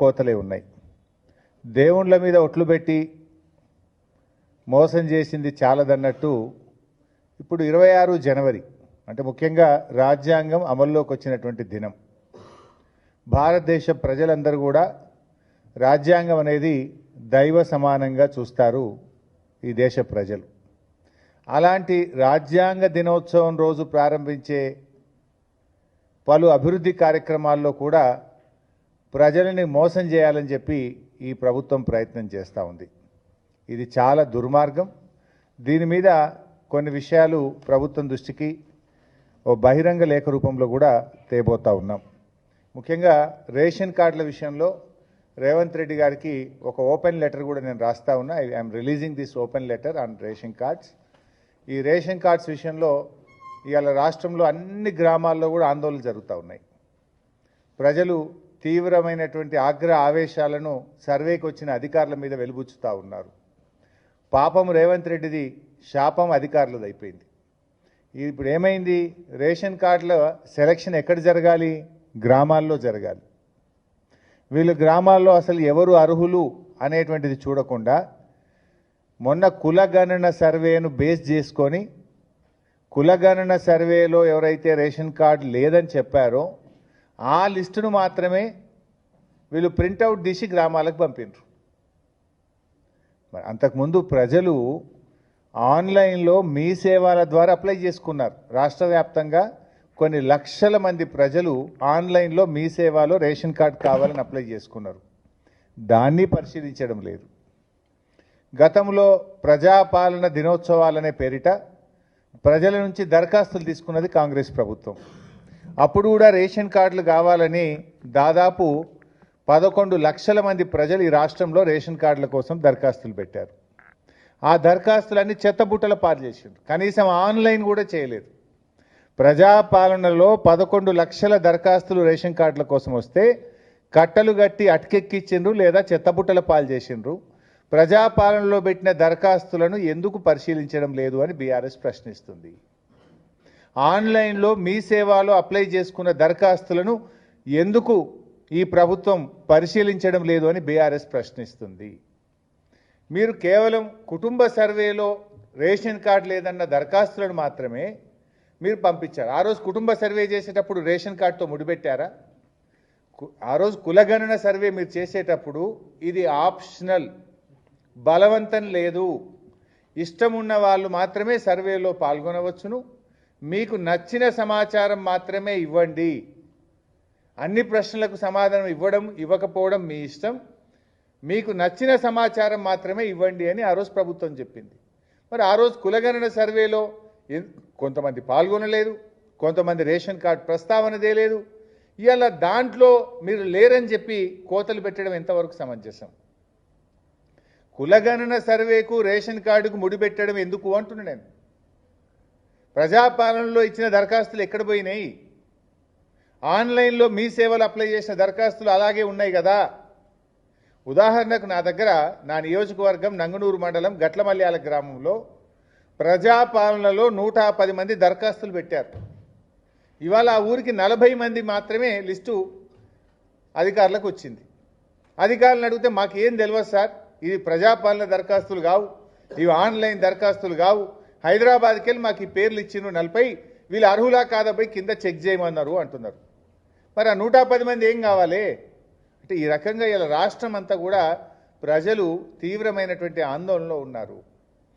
కోతలే ఉన్నాయి. దేవుళ్ళ మీద ఒట్లు పెట్టి మోసం చేసింది చాలదన్నట్టు ఇప్పుడు ఇరవై ఆరు జనవరి అంటే ముఖ్యంగా రాజ్యాంగం అమల్లోకి వచ్చినటువంటి దినం. భారతదేశ ప్రజలందరూ కూడా రాజ్యాంగం అనేది దైవ సమానంగా చూస్తారు ఈ దేశ ప్రజలు. అలాంటి రాజ్యాంగ దినోత్సవం రోజు ప్రారంభించే పలు అభివృద్ధి కార్యక్రమాల్లో కూడా ప్రజలని మోసం చేయాలని చెప్పి ఈ ప్రభుత్వం ప్రయత్నం చేస్తూ ఉంది. ఇది చాలా దుర్మార్గం. దీని మీద కొన్ని విషయాలు ప్రభుత్వం దృష్టికి ఓ బహిరంగ లేఖ రూపంలో కూడా తేబోతా ఉన్నాం. ముఖ్యంగా రేషన్ కార్డుల విషయంలో రేవంత్ రెడ్డి గారికి ఒక ఓపెన్ లెటర్ కూడా నేను రాస్తా ఉన్నా. I I'm releasing this open letter on ration cards. ఈ రేషన్ కార్డ్స్ విషయంలో ఇవాళ రాష్ట్రంలో అన్ని గ్రామాల్లో కూడా ఆందోళనలు జరుగుతూ ఉన్నాయి. ప్రజలు తీవ్రమైనటువంటి ఆగ్ర ఆవేశాలను సర్వేకి వచ్చిన అధికారుల మీద వెలుబుచ్చుతూ ఉన్నారు. పాపం రేవంత్ రెడ్డిది శాపం అధికారులది అయిపోయింది ఇప్పుడు ఏమైంది? రేషన్ కార్డుల సెలక్షన్ ఎక్కడ జరగాలి? గ్రామాల్లో జరగాలి. వీళ్ళు గ్రామాల్లో అసలు ఎవరు అర్హులు అనేటువంటిది చూడకుండా మొన్న కులగణన సర్వేను బేస్ చేసుకొని కులగణన సర్వేలో ఎవరైతే రేషన్ కార్డు లేదని చెప్పారో ఆ లిస్టును మాత్రమే వీళ్ళు ప్రింటౌట్ తీసి గ్రామాలకు పంపిండ్రు మరి అంతకుముందు ప్రజలు ఆన్లైన్లో మీ సేవల ద్వారా అప్లై చేసుకున్నారు. రాష్ట్ర వ్యాప్తంగా కొన్ని లక్షల మంది ప్రజలు ఆన్లైన్లో మీ సేవలో రేషన్ కార్డు కావాలని అప్లై చేసుకున్నారు. దాన్ని పరిశీలించడం లేదు. గతంలో ప్రజాపాలన దినోత్సవాలనే పేరిట ప్రజల నుంచి దరఖాస్తులు తీసుకున్నది కాంగ్రెస్ ప్రభుత్వం. అప్పుడు కూడా రేషన్ కార్డులు కావాలని దాదాపు పదకొండు లక్షల మంది ప్రజలు ఈ రాష్ట్రంలో రేషన్ కార్డుల కోసం దరఖాస్తులు పెట్టారు. ఆ దరఖాస్తులన్నీ చెత్తబుట్టల పాలు చేసిండ్రు. కనీసం ఆన్లైన్ కూడా చేయలేదు. ప్రజాపాలనలో పదకొండు లక్షల దరఖాస్తులు రేషన్ కార్డుల కోసం వస్తే కట్టలు గట్టి అటకెక్కిచ్చిండ్రు లేదా చెత్తబుట్టల పాలు చేసిండ్రు. ప్రజాపాలనలో పెట్టిన దరఖాస్తులను ఎందుకు పరిశీలించడం లేదు అని బీఆర్ఎస్ ప్రశ్నిస్తుంది. ఆన్లైన్లో మీ సేవలో అప్లై చేసుకున్న దరఖాస్తులను ఎందుకు ఈ ప్రభుత్వం పరిశీలించడం లేదు అని బీఆర్ఎస్ ప్రశ్నిస్తుంది. మీరు కేవలం కుటుంబ సర్వేలో రేషన్ కార్డు లేదన్న దరఖాస్తులను మాత్రమే మీరు పంపించారు. ఆ రోజు కుటుంబ సర్వే చేసేటప్పుడు రేషన్ కార్డుతో ముడిపెట్టారా? ఆ రోజు కులగణన సర్వే మీరు చేసేటప్పుడు ఇది ఆప్షనల్ బలవంతం లేదు. ఇష్టం ఉన్న వాళ్ళు మాత్రమే సర్వేలో పాల్గొనవచ్చును. మీకు నచ్చిన సమాచారం మాత్రమే ఇవ్వండి. అన్ని ప్రశ్నలకు సమాధానం ఇవ్వడం ఇవ్వకపోవడం మీ ఇష్టం. మీకు నచ్చిన సమాచారం మాత్రమే ఇవ్వండి అని ఆ రోజు ప్రభుత్వం చెప్పింది. మరి ఆ రోజు కులగణన సర్వేలో కొంతమంది పాల్గొనలేదు కొంతమంది రేషన్ కార్డు ప్రస్తావన తేలేదు. ఇవాళ దాంట్లో మీరు లేరని చెప్పి కోతలు పెట్టడం ఎంతవరకు సమంజసం? కులగణన సర్వేకు రేషన్ కార్డుకు ముడిపెట్టడం ఎందుకు అంటున్నా నేను. ప్రజాపాలనలో ఇచ్చిన దరఖాస్తులు ఎక్కడ పోయినాయి? ఆన్లైన్లో మీ సేవలు అప్లై చేసిన దరఖాస్తులు అలాగే ఉన్నాయి కదా? ఉదాహరణకు నా దగ్గర నా నియోజకవర్గం నంగనూరు మండలం గట్లమల్యాల గ్రామంలో ప్రజాపాలనలో నూట పది మంది దరఖాస్తులు పెట్టారు. ఇవాళ ఆ ఊరికి నలభై మంది మాత్రమే లిస్టు అధికారులకు వచ్చింది. అధికారులను అడిగితే మాకేం తెలియదు సార్ ఇది ప్రజాపాలన దరఖాస్తులు కావు ఇవి ఆన్లైన్ దరఖాస్తులు కావు హైదరాబాద్కి వెళ్ళి మాకు ఈ పేర్లు ఇచ్చిండ్రు నలభై వీళ్ళు అర్హులా కాదా కింద చెక్ చేయమన్నారు అంటున్నారు. మరి ఆ నూట పది మంది ఏం కావాలి? అంటే ఈ రకంగా ఇలా రాష్ట్రం అంతా కూడా ప్రజలు తీవ్రమైనటువంటి ఆందోళనలో ఉన్నారు.